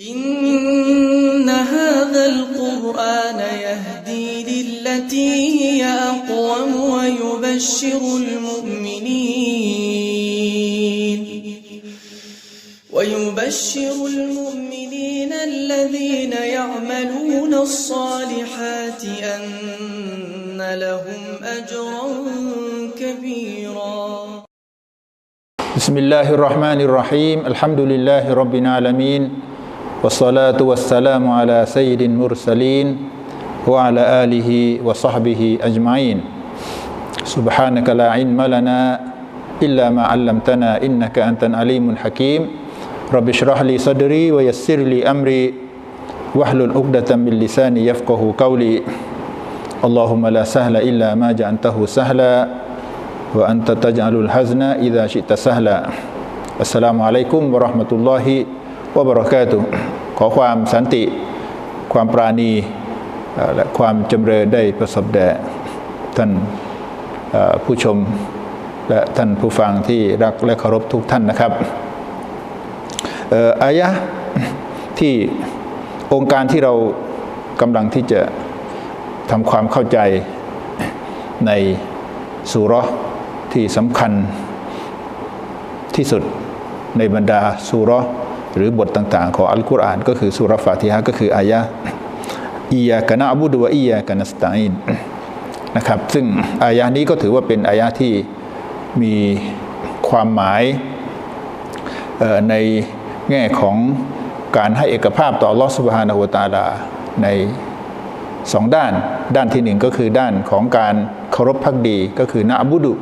إن هذا القرآن يهدي للتي هي أقوم ويبشر المؤمنين ويبشر المؤمنين الذين يعملون الصالحات أن لهم أجرا كبيرا. بسم الله الرحمن الرحيم. الحمد لله رب العالمين. wassalatu wassalamu ala sayyidin mursalin wa ala alihi wa sahbihi ajma'in. Subhanaka la ilma lana illa ma 'allamtana innaka antal alimul hakim. Rabbi shrah li sadri wa yassir li amri. Wahlul 'uqdatam min lisani yafqahu qawli. Allahumma la sahla illa ma ja'antahu sahla wa anta taj'alul hazna idha syi'ta sahla. Assalamualaikum warahmatullahi wabarakatuh วะบรอกาตุขอความสันติ ความปราณีและความจำเริญได้ประสบแด่ท่านผู้ชมและท่านผู้ฟังที่รักและเคารพทุกท่านนะครับอายะที่องค์การที่เรากำลังที่จะทำความเข้าใจในสุรที่สำคัญที่สุดในบรรดาสุร หรือบทต่างๆ ของอัลกุรอานก็คือสุราะห์ฟาติฮะก็คืออายะอียากะนะอบุดวะอียากะนัสตะอินนะครับ ซึ่งอายะนี้ก็ถือว่าเป็นอายะที่มีความหมายในแง่ของการให้เอกภาพต่อลอสุบฮานะฮูวตาลาในสองด้าน ด้านที่หนึ่งก็คือด้านของการเคารพพักดีก็คือนะบุดุ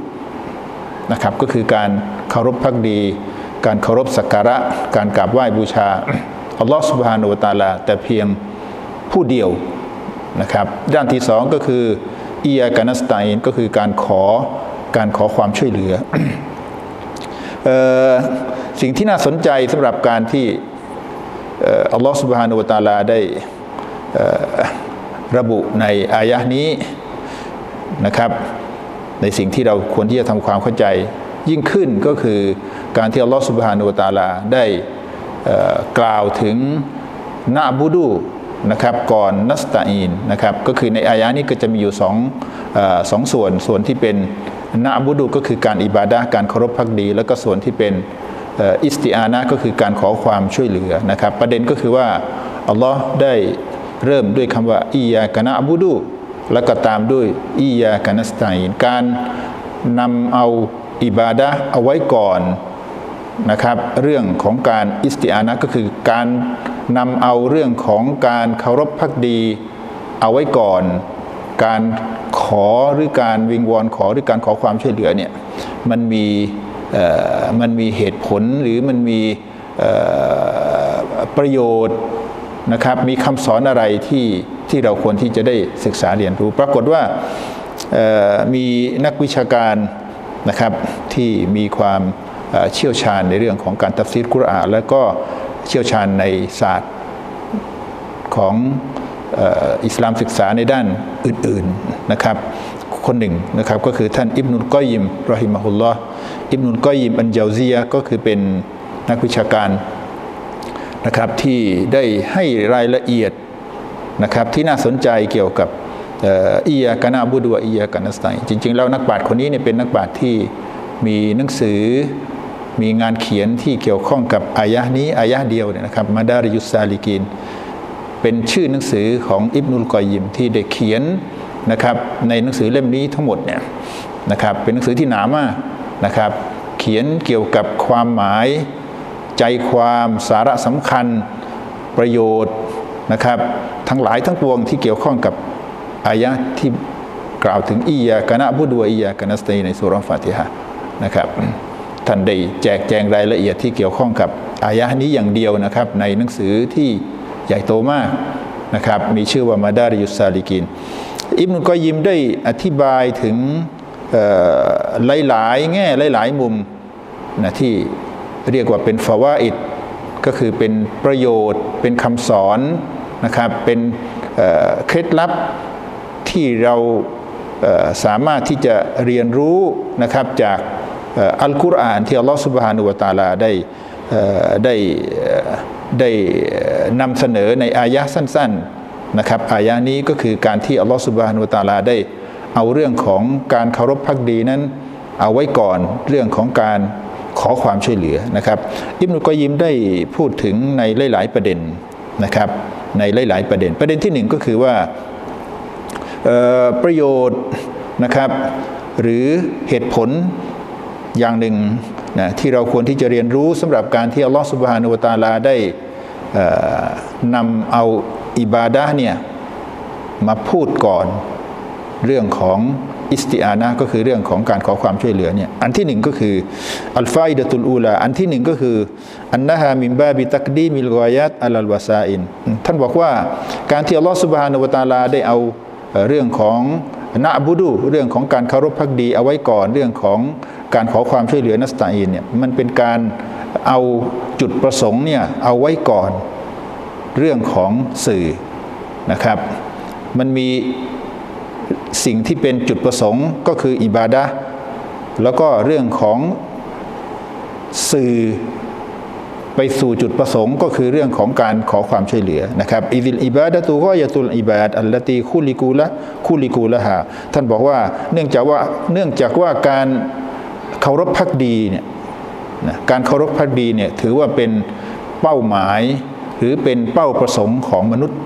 นะครับก็คือการเคารพพักดี การเคารพสักการะ การกราบไหว้บูชาอัลลอฮฺสุบฮานุวะตาลา แต่เพียงผู้เดียวนะครับ ด้านที่สองก็คืออียากานัสไตนก็คือการขอการขอความช่วยเหลืออสิ่งที่น่าสนใจสำหรับการที่อัลลอฮฺสุบฮานุวะตาลาได้ระบุในอายะนี้นะครับ ในสิ่งที่เราควรที่จะทำความเข้าใจ ยิ่งขึ้นก็คือการที่อัลลอฮฺสุบฮานุวตาลาได้กล่าวถึงนาบูดูนะครับก่อนนัสตาอีนนะครับก็คือในอายะนี้ก็จะมีอยู่สองอสองส่วนส่วนที่เป็นนาบูดูก็คือการอิบาดะการเคารพพักดี แล้วก็ส่วนที่เป็นอิสติอานะก็คือการขอความช่วยเหลือนะครับประเด็นก็คือว่าอัลลอฮ์ได้เริ่มด้วยคำว่าอียากะนะบูดู แล้วก็ตามด้วยอียากานัสไตนการนำเอา อิบาดะเอาไว้ก่อนนะครับ เรื่องของการอิสติอานะก็คือการนำเอาเรื่องของการเคารพพักดี เอาไว้ก่อน การขอหรือการวิงวอนขอหรือการขอความช่วยเหลือเนี่ยมันมีมันมีเหตุผลหรือมันมีประโยชน์นะครับ มีคำสอนอะไรที่ที่เราควรที่จะได้ศึกษาเรียนรู้ ปรากฏว่ามีนักวิชาการ นะครับที่มีความเชี่ยวชาญในเรื่องของการตัฟซีรกุรอานแล้วก็เชี่ยวชาญในศาสตร์ของอิสลามศึกษาในด้านอื่นๆนะครับ คนหนึ่งนะครับก็คือท่านอิบนุลกอยิมรอฮิมะฮุลลอฮ์อิบนุลกอยิมอันเจาซียก็คือเป็นนักวิชาการนะครับที่ได้ให้รายละเอียดนะครับที่น่าสนใจเกี่ยวกับ อียกนาบุดวอียกนัสไตจริง ๆ แล้วนักปราชญ์คนนี้เนี่ยเป็นนักปราชญ์ที่มีหนังสือมีงานเขียนที่เกี่ยวข้องกับอายะนี้อายะเดียวเนี่ยนะครับมาดาริยุสซาลิกิน เป็นชื่อหนังสือของอิบนุลกอยยิมที่ได้เขียนนะครับในหนังสือเล่มนี้ทั้งหมดเนี่ยนะครับเป็นหนังสือที่หนามากนะครับ เขียนเกี่ยวกับความหมาย ใจความสาระสำคัญประโยชน์นะครับ ทั้งหลายทั้งปวงที่เกี่ยวข้องกับ อายะที่กล่าวถึงอียากะนะบุดวอียากะนัสตัยในสุรฟาติฮะนะครับท่านได้แจกแจงรายละเอียดที่เกี่ยวข้องกับอายะนี้อย่างเดียวนะครับ ในหนังสือที่ใหญ่โตมากนะครับ มีชื่อว่ามาดาริยุสซาลิกิน อิบนุกอยิมได้อธิบายถึงเอ่อหลายๆ แง่หลาย ๆ มุมนะที่เรียกว่าเป็นฟาวาอิดก็คือเป็นประโยชน์ เป็นคำสอนนะครับ เป็นเคล็ดลับ ที่เราสามารถที่จะเรียนรู้นะครับจากอัลกุรอานที่อัลลอฮฺสุบฮานุวตาลาได้ได้ได้นำเสนอในอายะสั้นๆนะครับอายะนี้ก็คือการที่อัลลอฮฺสุบฮานุวตาลาได้ เอาเรื่องของการเคารพพักดีนั้น เอาไว้ก่อนเรื่องของการขอความช่วยเหลือนะครับ อิบนุกอยิมได้พูดถึงในหลาย ๆ ประเด็นนะครับในหลาย ๆ ประเด็น ประเด็นที่หนึ่งก็คือว่า ประโยชน์นะครับ หรือเหตุผลอย่างหนึ่งนะที่เราควรที่จะเรียนรู้สำหรับการที่อัลลอฮฺสุบฮานุวตาลาได้นำเอาอิบาดะเนี่ยมาพูดก่อนเรื่องของอิสติอานะก็คือเรื่องของการขอความช่วยเหลือเนี่ยอันที่หนึ่งก็คืออัลฟาอิดะตุลอูลาอันที่หนึ่งก็คืออันนะฮามิมบาบิตักดีมิลกอยัตอัลลวาซาอินท่านบอกว่าการที่อัลลอฮฺสุบฮานุวตาลาได้เอา เรื่องของนะบูดูเรื่องของการเคารพพักดีเอาไว้ก่อนเรื่องของการขอความช่วยเหลือนัสตาอินเนี่ยมันเป็นการเอาจุดประสงค์เนี่ยเอาไว้ก่อนเรื่องของสื่อนะครับ มันมีสิ่งที่เป็นจุดประสงค์ก็คืออิบาดะแล้วก็เรื่องของสื่อ ไปสู่จุดประสงค์ก็คือเรื่องของการขอความช่วยเหลือนะครับอิดิลอิบาดะตูก็ยะตุลอิบาดอัลลตีคุลิกูละคุลิกูละหาท่านบอกว่าเนื่องจากว่าเนื่องจากว่าการเคารพพักดีเนี่ยนะการเคารพพักดีเนี่ยถือว่าเป็นเป้าหมายหรือเป็นเป้าประสงค์ของมนุษย์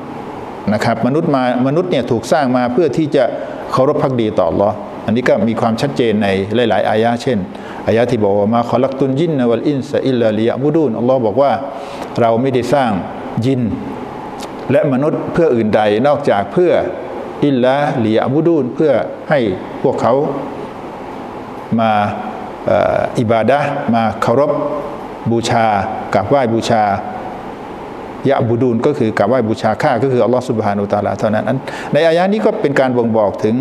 นะครับมนุษย์มามนุษย์เนี่ยถูกสร้างมาเพื่อที่จะเคารพพักดีต่อ Allah อั อันนี้ก็มีความชัดเจนในหลาย ๆ อายะเช่น อายะที่บอกว่ามาขอลักตุนยินนวัลอินซะอิลลาลิยะบุดูนอัลลอฮ์บอกว่าเราไม่ได้สร้างยิน และมนุษย์เพื่ออื่นใดนอกจากเพื่ออิลลาลิยะบุดูนเพื่อให้พวกเขามาอิบาดะมาเคารพบูชากราบไหว้บูชายะบูดูนก็คือกราบไหว้บูชาข้าก็คืออัลลอฮฺสุบฮานุตาลาเท่านั้น ในอายะนี้ก็เป็นการบ่งบอกถึง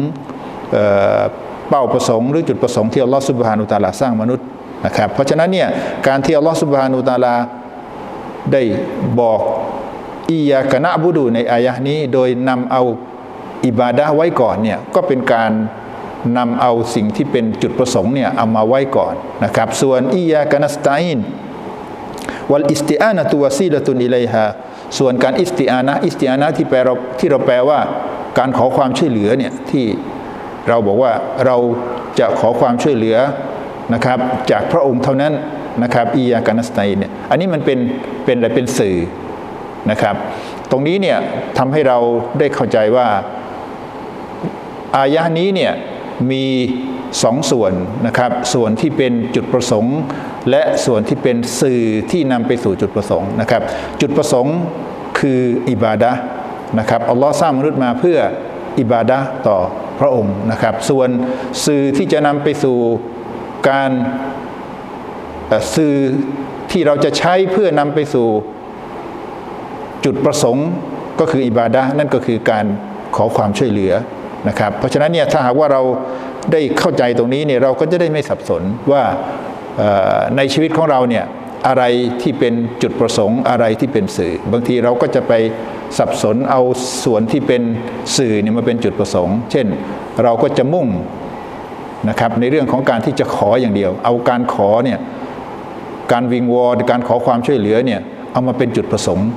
เป้าประสงค์หรือจุดประสงค์ที่อัลลอฮฺสุบฮานุตาลาสร้างมนุษย์นะครับเพราะฉะนั้นเนี่ยการที่อัลลอฮฺสุบฮานุตาลาได้บอกอียากะนะบูดูในอายะนี้โดยนำเอาอิบาดะไว้ก่อนเนี่ยก็เป็นการนำเอาสิ่งที่เป็นจุดประสงค์เนี่ยเอามาไว้ก่อนนะครับ ส่วนอียากะนัสตาอินวัลอิสติอานะตุวซีละตุนอิเลฮาส่วนการอิสติอานะอิสติอานะที่แปลเราที่เราแปลว่า การขอความช่วยเหลือเนี่ยที่ เราบอกว่าเราจะขอความช่วยเหลือนะครับจากพระองค์เท่านั้นนะครับอียากานัสไตเนี่ยอันนี้มันเป็นเป็นอะไรเป็นสื่อนะครับ ตรงนี้เนี่ยทำให้เราได้เข้าใจว่าอายะนี้เนี่ยมีสองส่วนนะครับ ส่วนที่เป็นจุดประสงค์ และส่วนที่เป็นสื่อที่นำไปสู่จุดประสงค์นะครับ จุดประสงค์คืออิบาดะนะครับอัลลอฮ์สร้างมนุษย์มาเพื่ออิบาดะต่อ พระองค์นะครับ ส่วนสื่อที่จะนำไปสู่การสื่อที่เราจะใช้เพื่อนำไปสู่จุดประสงค์ก็คืออิบาดะนั่นก็คือการขอความช่วยเหลือนะครับ เพราะฉะนั้นเนี่ยถ้าหากว่าเราได้เข้าใจตรงนี้เนี่ยเราก็จะได้ไม่สับสนว่าในชีวิตของเราเนี่ย อะไรที่เป็นจุดประสงค์อะไรที่เป็นสื่อ บางทีเราก็จะไปสับสนเอาส่วนที่เป็นสื่อเนี่ยมาเป็นจุดประสงค์ เช่น เราก็จะมุ่งนะครับในเรื่องของการที่จะขออย่างเดียว เอาการขอเนี่ยการวิงวอนการขอความช่วยเหลือเนี่ยเอามาเป็นจุดประสงค์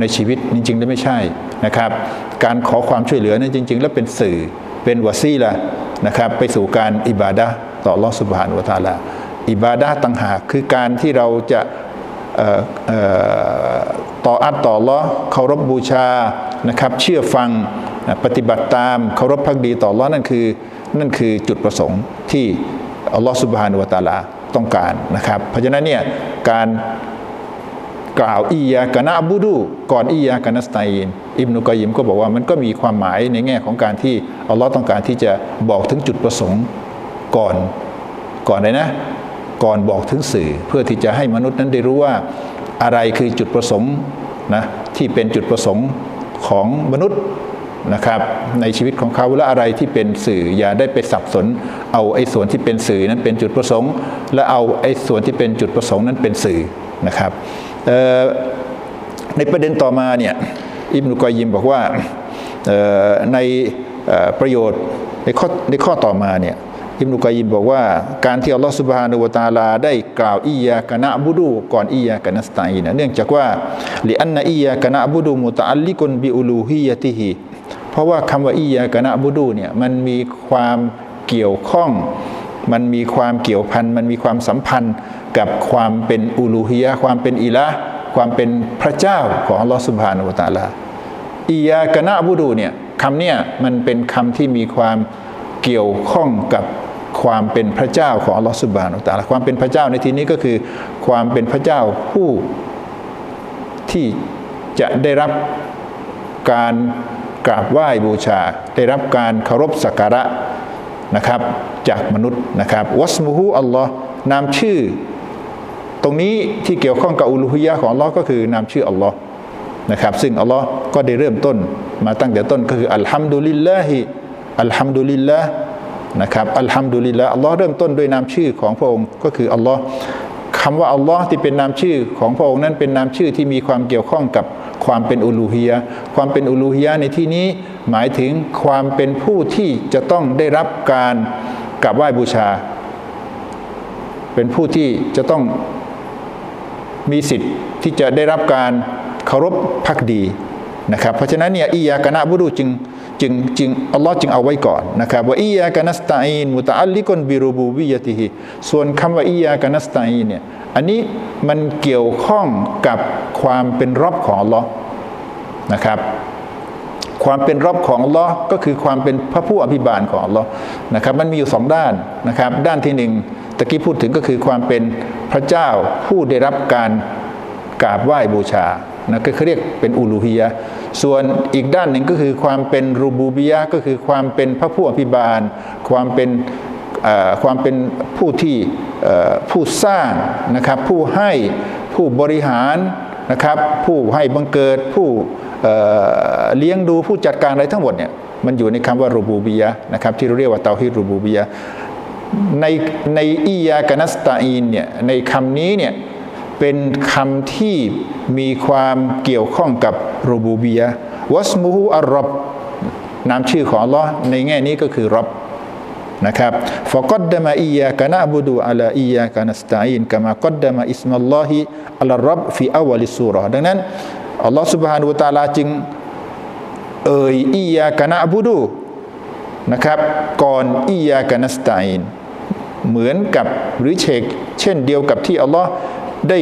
ในชีวิตจริงๆแล้วไม่ใช่นะครับ การขอความช่วยเหลือนั้นจริง ๆ แล้วเป็นสื่อเป็นวาซีละนะครับ ไปสู่การอิบาดะต่อลอสุบฮานวตาลา อิบาดะต่างหากคือการที่เราจะต่ออัตต่อลอเคารพบูชานะครับ เชื่อฟังปฏิบัติตามเคารพพักดีต่อลอนั่นคือนั่นคือจุดประสงค์ที่อัลลอฮฺสุบฮานุวะตาลาต้องการนะครับ เพราะฉะนั้นเนี่ยการกล่าวอียากะนะบูดูก่อนอียากะนัสไตนอิบนุกอยิมก็บอกว่ามันก็มีความหมายในแง่ของการที่อัลลอฮ์ต้องการที่จะบอกถึงจุดประสงค์ก่อนก่อนเลยนะ ก่อนบอกถึงสื่อ เพื่อที่จะให้มนุษย์นั้นได้รู้ว่าอะไรคือจุดประสงค์นะที่เป็นจุดประสงค์ของมนุษย์นะครับ ในชีวิตของเขาและอะไรที่เป็นสื่ออย่าได้ไปสับสน เอาไอ้ส่วนที่เป็นสื่อนั้นเป็นจุดประสงค์ และเอาไอ้ส่วนที่เป็นจุดประสงค์นั้นเป็นสื่อนะครับในประเด็นต่อมาเนี่ยอิบนุกอยิมบอกว่าในประโยชน์ในข้อในข้อต่อมาเนี่ย อิบนุกอยยิมบอกว่า การที่อัลลอฮฺสุบฮานุวะตาลา ได้กล่าวอียากะนะบุดูก่อนอียากะนัสตาอีนเนื่องจากว่าลิอันนะอียากะนะบุดูมุตะอัลลิกุนบิอูลูฮียะติฮิเพราะว่าคำว่าอียากะนะบุดูเนี่ยมันมีความเกี่ยวข้อง มันมีความเกี่ยวพันมันมีความสัมพันธ์กับความเป็นอูลูฮียะความเป็นอิละความเป็นพระเจ้าของอัลลอฮฺสุบฮานุวะตาลาอียากะนะบูดูเนี่ยคำเนี่ยมันเป็นคำที่มีความเกี่ยวข้องกับ ความเป็นพระเจ้าของอัลลอฮฺสุบานุตาลความเป็นพระเจ้าในที่นี้ก็คือ ความเป็นพระเจ้าผู้ที่จะได้รับการกราบไหว้บูชา ได้รับการเคารพสักการะนะครับ จากมนุษย์นะครับวัสมุฮูอัลลอฮ์นามชื่อ ตรงนี้ที่เกี่ยวข้องกับอุลูฮิยะของอัลลอฮ์ก็คือนามชื่ออัลลอฮ์นะครับ ซึ่งอัลลอฮ์ก็ได้เริ่มต้นมาตั้งแต่ต้นก็คืออัลฮัมดุลิลลาฮิอัลฮัมดุลิลละ นะครับอัลฮัมดุลิลละอัลลอฮ์เริ่มต้นด้วยนามชื่อของพระองค์ก็คืออัลลอฮ์คำว่าอัลลอฮ์ที่เป็นนามชื่อของพระองค์นั้นเป็นนามชื่อที่มีความเกี่ยวข้องกับความเป็นอุลูฮียความเป็นอุลูฮียในที่นี้หมายถึงความเป็นผู้ที่จะต้องได้รับการกราบไหว้บูชา เป็นผู้ที่จะต้องมีสิทธิ์ที่จะได้รับการเคารพพักดีนะครับ เพราะฉะนั้นเนี่ยอียากนะบุรุจึง จึงจึงอัลลอฮ์จึงเอาไว้ก่อนนะครับว่าอียากะนัสตาอีนมุตะอัลลิกุนบิรูบูวิยะติฮิส่วนคำว่าอียากะนัสตาอีนเนี่ยอันนี้มันเกี่ยวข้องกับความเป็นรอบของอัลลอฮ์นะครับความเป็นรอบของอัลลอฮ์ก็คือความเป็นพระผู้อภิบาลของอัลลอฮ์นะครับมันมีอยู่สองด้านนะครับด้านที่หนึ่งตะกี้พูดถึงก็คือความเป็นพระเจ้าผู้ได้รับการกราบไหว้บูชา นะก็เรียกเป็นอูลูฮียะส่วนอีกด้านหนึ่งก็คือความเป็นรูบูบียะก็คือความเป็นพระผู้อภิบาล ความเป็นความเป็นผู้ที่ผู้สร้างนะครับผู้ให้ผู้บริหารนะครับผู้ให้บังเกิดผู้เลี้ยงดูผู้จัดการอะไรทั้งหมดเนี่ยมันอยู่ในคำว่ารูบูบียะนะครับที่เราเรียกว่าเตาฮิรูบูบียะในในอียากานัสตาอีนเนี่ยในคำนี้เนี่ย เป็นคำที่มีความเกี่ยวข้องกับรูบูบียะห์วัสมูฮูอัลรอบนามชื่อของอัลลอฮ์ในแง่นี้ก็คือรับนะครับฟะกัดดมะอียากะนะบุดูอะลาอียากานัสตาอีนกะมากัดดมะอิสมัลลอฮิอัลรับฟิอาวลิสูเราะห์ดังนั้นอัลลอฮ์ سبحانه และ تعالى จึงเอ่ยอียากะนะบุดูนะครับก่อนอียากานัสตาอินเหมือนกับหรือเชกเช่นเดียวกับที่อัลลอฮ์ ได้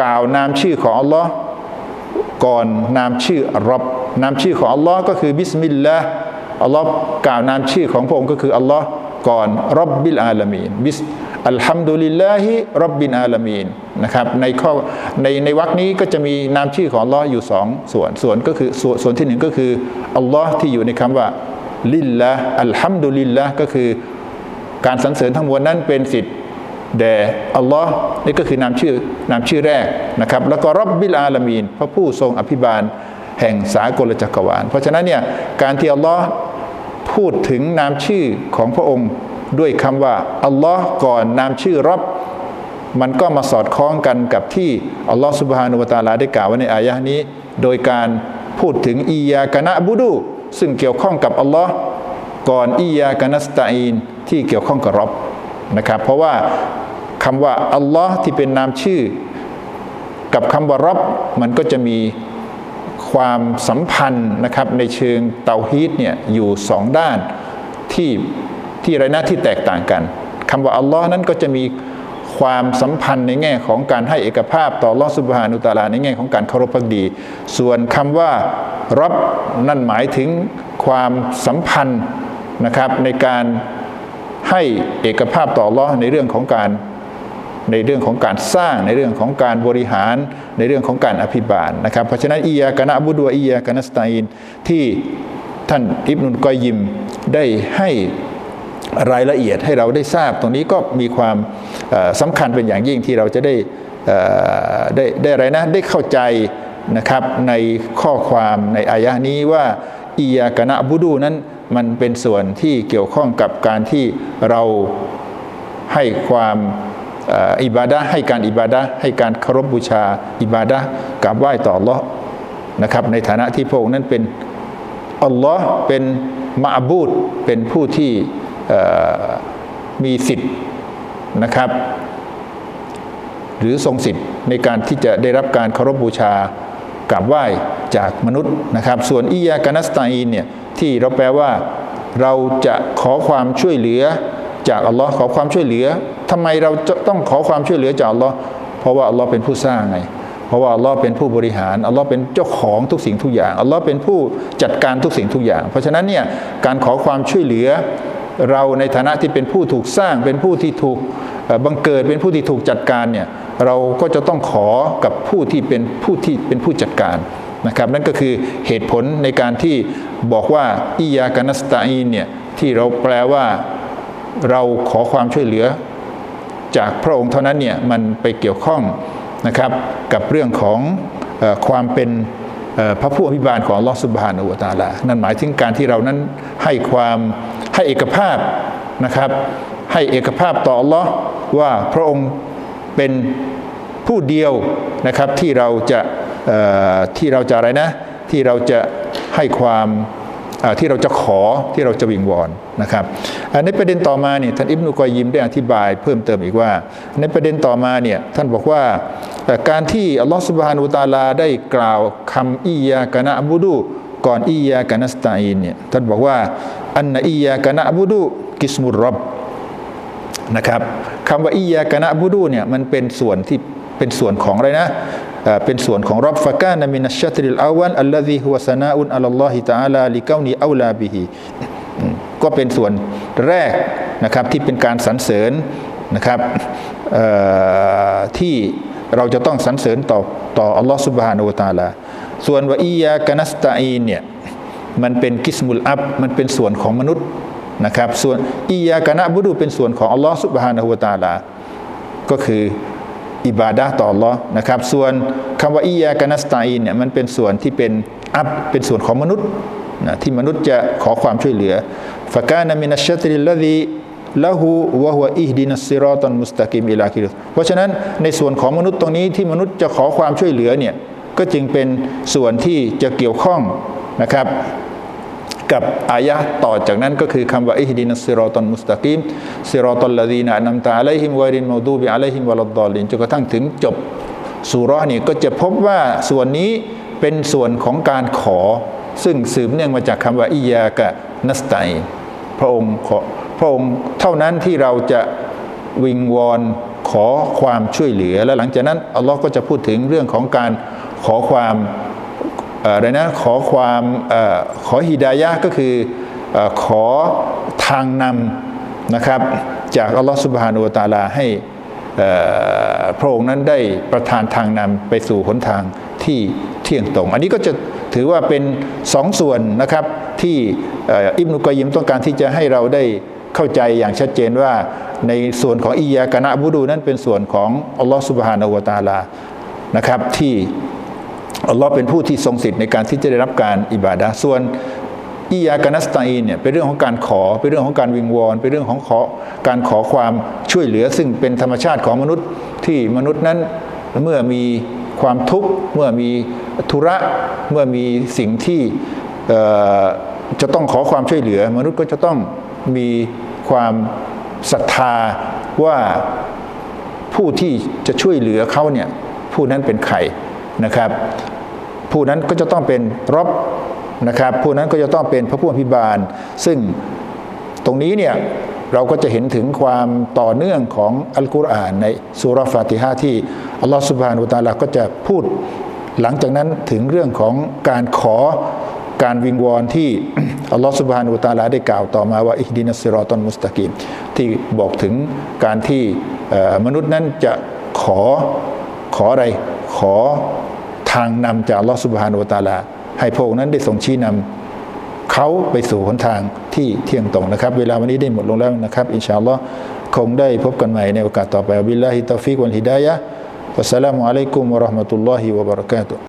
กล่าวนามชื่อของอัลลอฮ์ก่อนนามชื่ออับนามชื่อของอัลลอฮ์ก็คือบิสมิลลาห์อัลลอฮ์กล่าวนามชื่อของพระองค์ก็คืออัลลอฮ์ก่อนรับบิลอาลามีนบิสอัลฮัมดุลิลลาฮิรับบิลอาลามีนนะครับในข้อในในวรรคนี้ก็จะมีนามชื่อของอัลลอฮ์อยู่สองส่วนส่วนก็คือส่วนส่วนที่หนึ่งก็คืออัลลอฮ์ที่อยู่ในคำว่าลิลละอัลฮัมดุลิลละก็คือการสรรเสริญทั้งมวลนั้นเป็นสิทธิ แด่อัลลอฮ์นี่ก็คือนามชื่อนามชื่อแรกนะครับ แล้วก็รับบิลอาลามีน พระผู้ทรงอภิบาลแห่งสากลจักรวาล เพราะฉะนั้นเนี่ยการที่อัลลอฮ์พูดถึงนามชื่อของพระองค์ด้วยคำว่าอัลลอฮ์ก่อนนามชื่อรับมันก็มาสอดคล้องกันกับที่อัลลอฮ์สุบฮานุวตาลาได้กล่าวไว้ในอายะห์นี้ โดยการพูดถึงอียากนะบุดูซึ่งเกี่ยวข้องกับอัลลอฮ์ก่อนอียากนัสตาอีนที่เกี่ยวข้องกับรอบ นะครับ เพราะว่าคำว่าอัลลอฮ์ที่เป็นนามชื่อ กับคำว่ารอบมันก็จะมีความสัมพันธ์นะครับในเชิงเตาฮีดเนี่ยอยู่สองด้านที่ที่ไรนะที่แตกต่างกันคำว่าอัลลอฮ์นั้นก็จะมีความสัมพันธ์ในแง่ของการให้เอกภาพต่อลอสุบฮานุตาลาในแง่ของการเคารพพักดี ส่วนคำว่ารับนั่นหมายถึงความสัมพันธ์นะครับในการ ให้เอกภาพต่อลอในเรื่องของการในเรื่องของการสร้างในเรื่องของการบริหารในเรื่องของการอภิบาลนะครับ เพราะฉะนั้นอียากนะบุดัวอียากนัสตาอินที่ท่านอิบนุลกอยยิมได้ให้รายละเอียดให้เราได้ทราบ ตรงนี้ก็มีความสำคัญเป็นอย่างยิ่งที่เราจะได้ได้ได้อะไรนะได้เข้าใจนะครับในข้อความในอายะนี้ว่าอียากนะบุดูนั้น มันเป็นส่วนที่เกี่ยวข้องกับการที่เราให้ความอิบาดะให้การอิบาดะให้การเคารพบบูชาอิบาดะกราบไหว้ต่ออัลลอฮ์นะครับ ในฐานะที่พระองค์นั้นเป็นอัลลอฮ์เป็นมาบูดเป็นผู้ที่มีสิทธิ์นะครับ หรือทรงสิทธิ์ในการที่จะได้รับการเคารพบูชา กราบไหว้จากมนุษย์นะครับ ส่วนอียากานัสตาอินเนี่ยที่เราแปลว่าเราจะขอความช่วยเหลือจากอัลลอฮ์ขอความช่วยเหลือทำไมเราจะต้องขอความช่วยเหลือจากอัลลอฮ์เพราะว่าอัลลอฮ์เป็นผู้สร้างไง เพราะว่าอัลลอฮ์เป็นผู้บริหารอัลลอฮ์เป็นเจ้าของทุกสิ่งทุกอย่างอัลลอฮ์เป็นผู้จัดการทุกสิ่งทุกอย่าง เพราะฉะนั้นเนี่ยการขอความช่วยเหลือ เราในฐานะที่เป็นผู้ถูกสร้างเป็นผู้ที่ถูก บังเกิดเป็นผู้ที่ถูกจัดการเนี่ยเราก็จะต้องขอกับผู้ที่เป็นผู้ที่เป็นผู้จัดการนะครับ นั่นก็คือเหตุผลในการที่บอกว่าอิยากานัสตาอีนเนี่ยที่เราแปลว่าเราขอความช่วยเหลือ จากพระองค์เท่านั้นเนี่ยมันไปเกี่ยวข้องนะครับกับเรื่องของอความเป็นพระผู้อภิบาลของลอสุบฮานุวตาลา นั่นหมายถึงการที่เรานั้นให้ความให้เอกภาพนะครับ ให้เอกภาพต่อ Allah ว่าพระองค์เป็นผู้เดียวนะครับที่เราจะที่เราจะอะไรนะ ที่เราจะให้ความที่เราจะขอที่เราจะวิงวอนนะครับในประเด็นต่อมาเนี่ยท่านอิบนุกอยยิมได้อธิบายเพิ่มเติมอีกว่า ในประเด็นต่อมาเนี่ยท่านบอกว่าการที่อัลลอฮฺสุบฮานุตาลาได้กล่าวคำอียากะนะบูดูก่อนอียากะนัสตาอินเนี่ยท่านบอกว่าอันนอียากะนะบูดูกิสมุรรับ นะครับคำว่าอียากนะบูดูเนี่ยมันเป็นส่วนที่เป็นส่วนของอะไรนะเป็นส่วนของรับฟะกานามินัชชัตริลอาวันอัลลอฮีฮุวสนาอุนอัลลอฮิตาอาลาลิกาวนีอัลลาบิฮิก็เป็นส่วนแรกนะครับที่เป็นการสรรเสริญนะครับที่เราจะต้องสรรเสริญต่อต่ออัลลอฮฺสุบฮานูตาลาส่วนว่าอียากนัสตาอีนเนี่ยมันเป็นกิสมุลอับมันเป็นส่วนของมนุษย์ นะครับส่วนอียากานะบุดูเป็นส่วนของอัลลอฮฺสุบฮานาอูตาลา ก็คืออิบาดะต่อ Allah นะครับส่วนคำว่าอียากานัสตาอินเนี่ยมันเป็นส่วนที่เป็นอัพเป็นส่วนของมนุษย์นะที่มนุษย์จะขอความช่วยเหลือฟะกานามินัชตริลลดีละหูวะฮุอิฮดินัสซิรอตันมุสตะกิมอิลาคิรุเพราะฉะนั้นในส่วนของมนุษย์ตรงนี้ที่มนุษย์จะขอความช่วยเหลือเนี่ยก็จึงเป็นส่วนที่จะเกี่ยวข้องนะครับ กับอายะต่อจากนั้นก็คือคำว่าอิฮดินัสซิรอตันมุสตะกิมซิรอตัลลดีนะนัมตาอะลัยฮิมวะรินมอดูบิอะลัยฮิมวะลัดดอลินจนกระทั่งถึงจบสุรานี่ก็จะพบว่าส่วนนี้เป็นส่วนของการขอ ซึ่งสืบเนื่องมาจากคำว่าอิยากะนัสไตพระองค์ขอพระองค์เท่านั้นที่เราจะวิงวอนขอความช่วยเหลือ และหลังจากนั้นอัลลอฮ์ก็จะพูดถึงเรื่องของการขอความ อะไรนะขอความอขอฮิดายะก็คืออขอทางนำนะครับ จากอัลลอฮฺสุบฮานุตาลาให้พระองค์นั้นได้ประทานทางนำไปสู่หนทางที่เที่ยงตรง อันนี้ก็จะถือว่าเป็นสองส่วนนะครับ ที่อิบนุกอยิมต้องการที่จะให้เราได้เข้าใจอย่างชัดเจนว่าในส่วนของอียากนะบูดูนั้นเป็นส่วนของอัลลอฮฺสุบฮานาวตาลานะครับ ที่ อัลลอฮ์เป็นผู้ที่ทรงสิทธิ์ในการที่จะได้รับการอิบาดะส่วนอียากานัสตาอีนเนี่ยเป็นเรื่องของการขอเป็นเรื่องของการวิงวอนเป็นเรื่องของขอการขอความช่วยเหลือ ซึ่งเป็นธรรมชาติของมนุษย์ที่มนุษย์นั้นเมื่อมีความทุกข์เมื่อมีธุระเมื่อมีสิ่งที่จะต้องขอความช่วยเหลือ มนุษย์ก็จะต้องมีความศรัทธาว่าผู้ที่จะช่วยเหลือเขาเนี่ยผู้นั้นเป็นใครนะครับ ผู้นั้นก็จะต้องเป็นรบนะครับ ผู้นั้นก็จะต้องเป็นพระผู้อภิบาล ซึ่งตรงนี้เนี่ยเราก็จะเห็นถึงความต่อเนื่องของอัลกุรอานในสุรฟาติฮะที่อัลลอฮฺสุบฮานุตาลาก็จะพูดหลังจากนั้นถึงเรื่องของการขอการวิงวอนที่อัลลอฮฺสุบฮานุตาลาได้กล่าวต่อมาว่าอิฮดินัสซิรอตอนมุสตะกีมที่บอกถึงการที่มนุษย์นั้นจะขอขออะไรขอ ทางนำจากลอสุบฮานุตาลา ให้พระองนั้นได้ส่งชี้นำเขาไปสู่หนทางที่เที่ยงตรงนะครับ เวลาวันนี้ได้หมดลงแล้วนะครับ อินชาอัลลอฮ์คงได้พบกันใหม่ในโอกาสต่อไปบิลลาฮิตาฟิกวันฮิดายะวัสสลามุอะลัยกุมวะราะห์มะตุลลอฮิวะบะเราะกาตุฮ์